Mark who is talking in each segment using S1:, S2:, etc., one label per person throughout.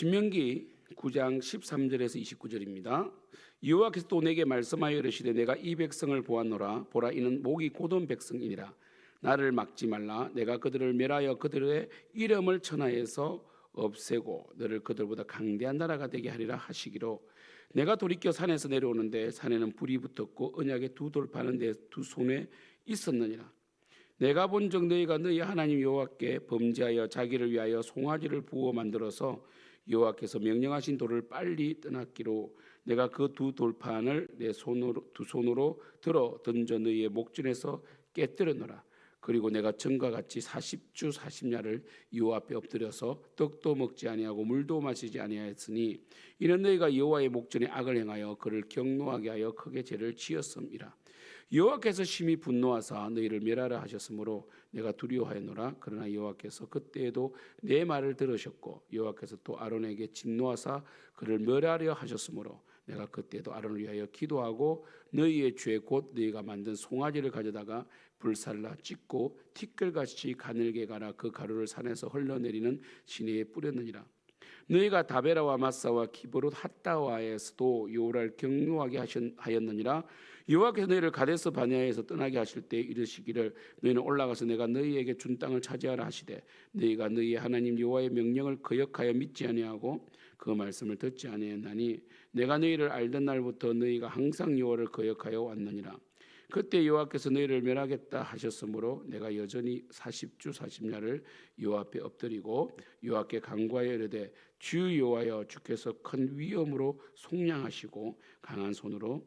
S1: 신명기 9장 13절에서 29절입니다. 여호와께서 또 내게 말씀하여 이르시되 내가 이 백성을 보았노라. 보라 이는 목이 곧은 백성이니라. 나를 막지 말라. 내가 그들을 멸하여 그들의 이름을 천하에서 없애고 너를 그들보다 강대한 나라가 되게 하리라 하시기로. 내가 돌이켜 산에서 내려오는데 산에는 불이 붙었고 언약의 두 돌파는 내 두 손에 있었느니라. 내가 본적 너희가 너희 하나님 여호와께 범죄하여 자기를 위하여 송아지를 부어 만들어서 여호와께서 명령하신 돌을 빨리 떠났기로 내가 그 두 돌판을 내 손으로 두 손으로 들어 던져 너희의 목전에서 깨뜨렸노라. 그리고 내가 전과 같이 40주 40야를 여호와 앞에 엎드려서 떡도 먹지 아니하고 물도 마시지 아니하였으니 이는 너희가 여호와의 목전에 악을 행하여 그를 경노하게 하여 크게 죄를 지었음이라 여호와께서 심히 분노하사 너희를 멸하라 하셨으므로 내가 두려워하였노라. 그러나 여호와께서 그때에도 내 말을 들으셨고 여호와께서 또 아론에게 진노하사 그를 멸하려 하셨으므로 내가 그때도 아론을 위하여 기도하고 너희의 죄 곧 너희가 만든 송아지를 가져다가 불살라 찢고 티끌같이 가늘게 가라. 그 가루를 산에서 흘러내리는 시내에 뿌렸느니라 너희가 다베라와 마사와 기브롯 핫다와에서도 여호와를 경노하게 하셨- 하였느니라. 여호와께서 너희를 가데스 바냐에서 떠나게 하실 때 이르시기를 너희는 올라가서 내가 너희에게 준 땅을 차지하라 하시되 너희가 너희의 하나님 여호와의 명령을 거역하여 믿지 아니하고 그 말씀을 듣지 아니하나니 내가 너희를 알던 날부터 너희가 항상 여호와를 거역하여 왔느니라 그때 여호와께서 너희를 멸하겠다 하셨으므로 내가 여전히 40주 40야를 여호와 앞에 엎드리고 여호와께 간구하여 이르되 주 여호와여 주께서 큰 위엄으로 속량하시고 강한 손으로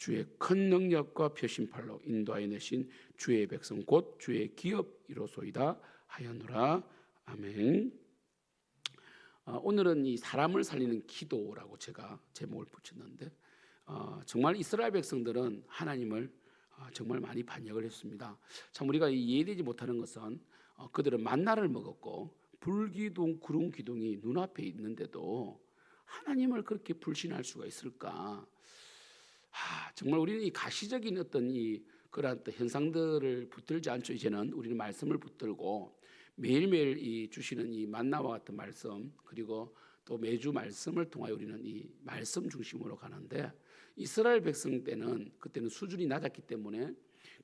S1: 주의 큰 능력과 표심팔로 인도하여 내신 주의 백성 곧 주의 기업 이로소이다 하였노라. 아멘. 어, 오늘은 이 사람을 살리는 기도라고 제가 제목을 붙였는데 어, 정말 이스라엘 백성들은 하나님을 어, 정말 많이 반역을 했습니다. 참 우리가 이해되지 못하는 것은 어, 그들은 만나를 먹었고 불기둥 구름 기둥이 눈앞에 있는데도 하나님을 그렇게 불신할 수가 있을까? 아, 정말 우리는 이 가시적인 어떤 이 그러한 현상들을 붙들지 않죠. 이제는 우리는 말씀을 붙들고 매일매일 이 주시는 이 만나와 같은 말씀 그리고 또 매주 말씀을 통하여 우리는 이 말씀 중심으로 가는데 이스라엘 백성 때는 그때는 수준이 낮았기 때문에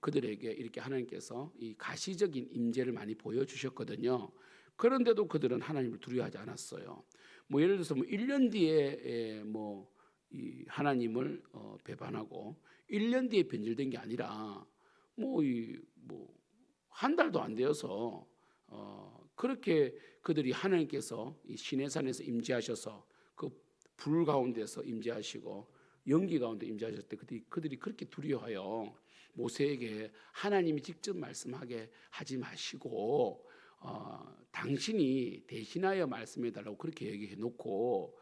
S1: 그들에게 이렇게 하나님께서 이 가시적인 임재를 많이 보여주셨거든요. 그런데도 그들은 하나님을 두려워하지 않았어요. 뭐 예를 들어서 뭐 1년 뒤에 에, 뭐이 하나님을 어, 배반하고 1년 뒤에 변질된 게 아니라 뭐이뭐한 달도 안 되어서 어, 그렇게 그들이 하나님께서 이 시내산에서 임재하셔서 그 불 가운데서 임재하시고 연기 가운데 임재하셨을 때 그들이, 그들이 그렇게 두려워하여 모세에게 하나님이 직접 말씀하게 하지 마시고 어, 당신이 대신하여 말씀해 달라고 그렇게 얘기해 놓고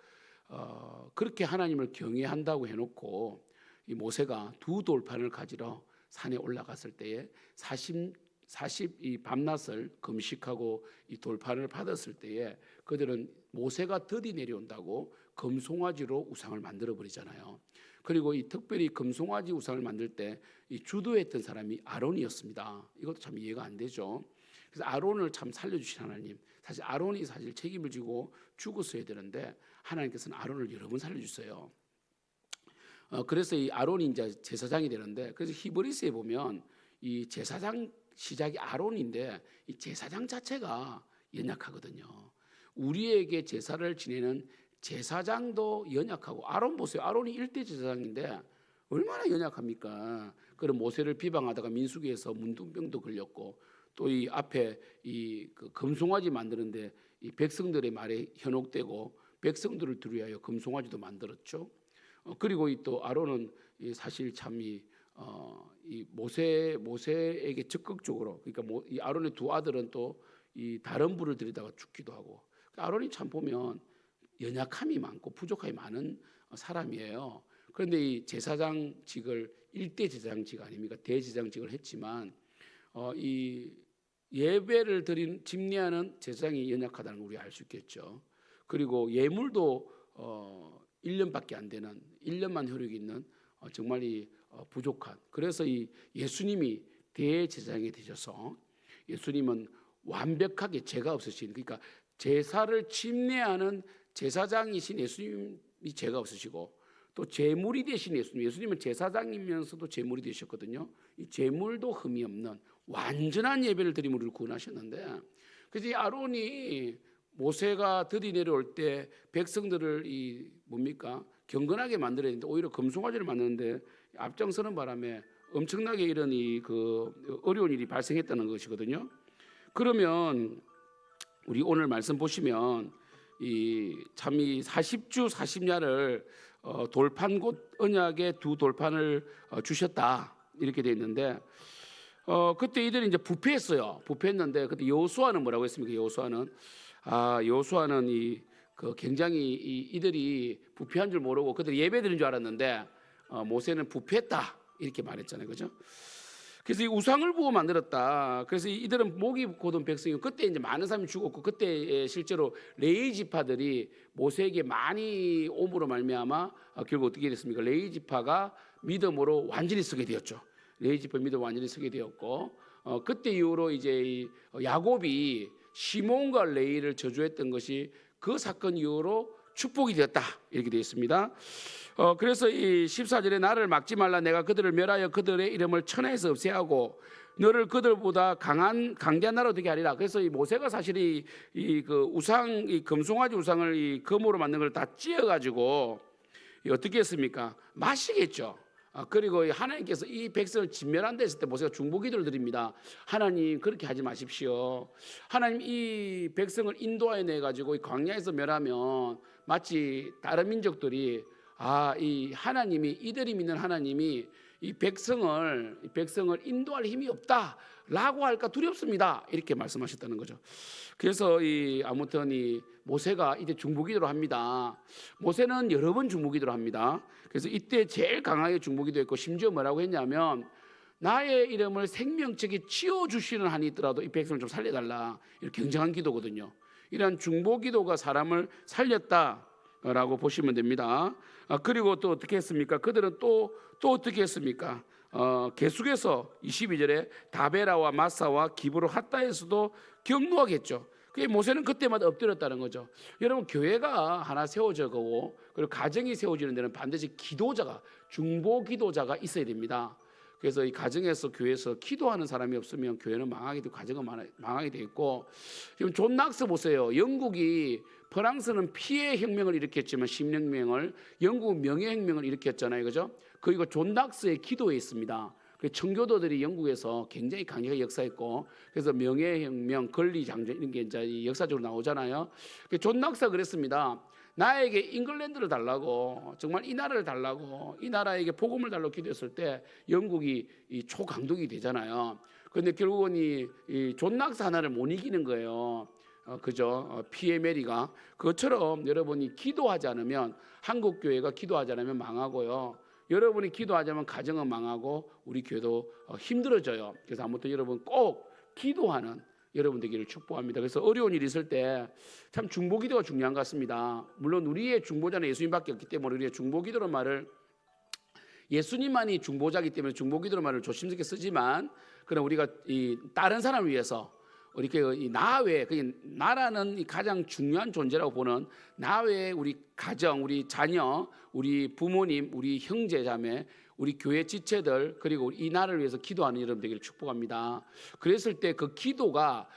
S1: 어, 그렇게 하나님을 경외한다고 해놓고 이 모세가 두 돌판을 가지러 산에 올라갔을 때에 40 40이 밤낮을 금식하고 이 돌판을 받았을 때에 그들은 모세가 더디 내려온다고 금송아지로 우상을 만들어 버리잖아요. 그리고 이 특별히 금송아지 우상을 만들 때 이 주도했던 사람이 아론이었습니다. 이것도 참 이해가 안 되죠. 그래서 아론을 참 살려주신 하나님. 사실 아론이 사실 책임을 지고 죽었어야 되는데 하나님께서는 아론을 여러 번 살려주세요. 어, 그래서 이 아론이 이제 제사장이 되는데 그래서 히브리스에 보면 이 제사장 시작이 아론인데 이 제사장 자체가 연약하거든요. 우리에게 제사를 지내는 제사장도 연약하고 아론 보세요. 아론이 일대 제사장인데 얼마나 연약합니까? 그런 모세를 비방하다가 민수기에서 문둥병도 걸렸고 또 이 앞에 이 그 금송아지 만드는데 이 백성들의 말에 현혹되고 백성들을 두려워하여 금송아지도 만들었죠. 어, 그리고 이 또 아론은 이 사실 참이 어, 이 모세 모세에게 적극적으로 그러니까 모, 이 아론의 두 아들은 또 이 다른 불을 들이다가 죽기도 하고 아론이 참 보면 연약함이 많고 부족함이 많은 사람이에요. 그런데 이 제사장직을 일대 제사장직 아닙니까? 대제사장직을 했지만 어, 이 예배를 드린 집례하는 제사장이 연약하다는 걸 우리 알 수 있겠죠. 그리고 예물도 어, 1년밖에 안 되는 1년만 효력이 있는 어, 정말 이 어, 부족한 그래서 이 예수님이 대제사장이 되셔서 예수님은 완벽하게 죄가 없으신 그러니까 제사를 침례하는 제사장이신 예수님이 죄가 없으시고 또 제물이 되신 예수님 예수님은 제사장이면서도 제물이 되셨거든요. 이 제물도 흠이 없는 완전한 예배를 우리를 구원하셨는데 그래서 이 아론이 모세가 들이 내려올 때 백성들을 이 뭡니까 경건하게 만들어야 되는데 오히려 금송아지를 만드는데 앞장서는 바람에 엄청나게 이런 이 그 어려운 일이 발생했다는 것이거든요. 그러면 우리 오늘 말씀 보시면 이 참이 40주 40야를 어, 돌판 곧 언약의 두 돌판을 어, 주셨다 이렇게 돼 있는데 어, 그때 이들이 이제 부패했어요. 부패했는데 그때 여호수아는 뭐라고 했습니까? 여호수아는 아 여호수아는 이 그 굉장히 이, 이들이 부패한 줄 모르고 그들 예배 드린 줄 알았는데 어, 모세는 부패했다 이렇게 말했잖아요, 그죠? 그래서 이 우상을 보고 만들었다. 그래서 이들은 목이 고든 백성이고 그때 이제 많은 사람이 죽었고 그때 실제로 레이 지파들이 모세에게 많이 옴으로 말미암아 어, 결국 어떻게 됐습니까? 레이 지파가 믿음으로 완전히 서게 되었죠. 레이 지파 믿음 완전히 서게 되었고 어, 그때 이후로 이제 이 야곱이 시몬과 레이를 저주했던 것이 그 사건 이후로 축복이 되었다 이렇게 되어 있습니다. 어, 그래서 이 14절에 나를 막지 말라 내가 그들을 멸하여 그들의 이름을 천하에서 없애하고 너를 그들보다 강한 강대한 나라로 되게 하리라. 그래서 이 모세가 사실 이그 우상 이 금송아지 우상을 이 금으로 만든 걸 다 찧어 가지고 어떻게 했습니까? 마시겠죠. 아, 그리고 이 하나님께서 이 백성을 진멸한다 했을 때 모세가 중보 기도를 드립니다. 하나님 그렇게 하지 마십시오. 하나님 이 백성을 인도하여 내 가지고 이 광야에서 멸하면 마치 다른 민족들이 아 이 하나님이 이들이 믿는 하나님이 이 백성을 이 백성을 인도할 힘이 없다라고 할까 두렵습니다. 이렇게 말씀하셨다는 거죠. 그래서 이 아무튼 이 모세가 이제 중보기도를 합니다. 모세는 여러 번 중보기도를 합니다. 그래서 이때 제일 강하게 중보기도 했고 심지어 뭐라고 했냐면 나의 이름을 생명책에 치워 주시는 한이 있더라도 이 백성을 좀 살려달라. 이렇게 굉장한 기도거든요. 이러한 중보 기도가 사람을 살렸다 라고 보시면 됩니다. 아, 그리고 또 어떻게 했습니까? 그들은 또 또 어떻게 했습니까? 어, 계속해서 22절에 다베라와 마사와 기브로 핫다에서도 경노하겠죠. 그게 모세는 그때마다 엎드렸다는 거죠. 여러분 교회가 하나 세워져 가고 그리고 가정이 세워지는 데는 반드시 기도자가 중보 기도자가 있어야 됩니다. 그래서 이 가정에서 교회에서 기도하는 사람이 없으면 교회는 망하게 되고 가정은 망하게 돼 있고 지금 존 낙스 보세요. 영국이 프랑스는 피해 혁명을 일으켰지만 심령명을 영국은 명예 혁명을 일으켰잖아요, 그죠? 그리고 존 낙스의 기도에 있습니다. 그 청교도들이 영국에서 굉장히 강력하게 역사했고 그래서 명예혁명, 권리장전 이런 게 이제 역사적으로 나오잖아요. 그존 낙스가 그랬습니다. 나에게 잉글랜드를 달라고 정말 이 나라를 달라고 이 나라에게 복음을 달라고 기도했을 때 영국이 이 초강독이 되잖아요. 그런데 결국은 이, 이존 낙스 하나를 못 이기는 거예요. 어, 그죠? 어, 피에 메리가 그것처럼 여러분이 기도하지 않으면 한국 교회가 기도하지 않으면 망하고요. 여러분이 기도하자면 가정은 망하고 우리 교회도 어, 힘들어져요. 그래서 아무튼 여러분 꼭 기도하는 여러분 되기를 축복합니다. 그래서 어려운 일이 있을 때 참 중보 기도가 중요한 것 같습니다. 물론 우리의 중보자는 예수님밖에 없기 때문에 우리의 중보 기도는 말을 예수님만이 중보자기 때문에 중보 기도는 말을 조심스럽게 쓰지만 그럼 우리가 이 다른 사람을 위해서 우리 그나 외에 그 나라는 가장 중요한 존재라고 보는 나 외에 우리 가정, 우리 자녀, 우리 부모님, 우리 형제자매, 우리 교회 지체들 그리고 이 나라를 위해서 기도하는 여러분 되기를 축복합니다. 그랬을 때 그 기도가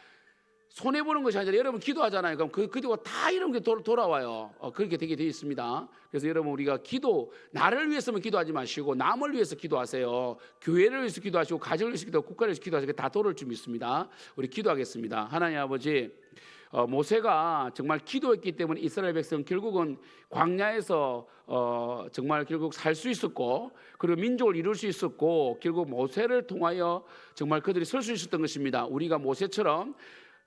S1: 손해 보는 것이 아니라 여러분 기도하잖아요. 그럼 그 기도가 다 이런 게 돌아와요. 어, 그렇게 되게 되어 있습니다. 그래서 여러분 우리가 기도 나를 위해서만 기도하지 마시고 남을 위해서 기도하세요. 교회를 위해서 기도하시고 가정을 위해서 기도, 국가를 위해서 기도하시고 다 도를 줄 믿습니다. 우리 기도하겠습니다. 하나님 아버지. 어, 모세가 정말 기도했기 때문에 이스라엘 백성 결국은 광야에서 어, 정말 결국 살 수 있었고 그리고 민족을 이룰 수 있었고 결국 모세를 통하여 정말 그들이 설 수 있었던 것입니다. 우리가 모세처럼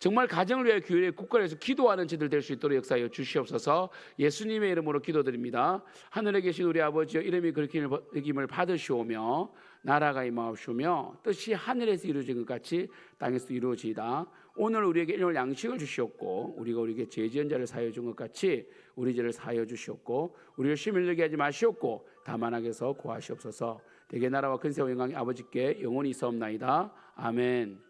S1: 정말 가정을 위하여 교회 국가를 위해서 기도하는 저들 될 수 있도록 역사하여 주시옵소서. 예수님의 이름으로 기도드립니다. 하늘에 계신 우리 아버지여 이름이 그렇게 여김을 받으시오며 나라가 임하옵시오며 뜻이 하늘에서 이루어진 것 같이 땅에서 이루어지이다. 오늘 우리에게 일용 양식을 주시옵고 우리가 우리에게 죄지은 자를 사하여 준 것 같이 우리 죄를 사하여 주시옵고 우리를 시밀되게 하지 마시옵고 다만 악에서 구하시옵소서. 대개 나라와 근세와 영광이 아버지께 영원히 있사옵나이다. 아멘.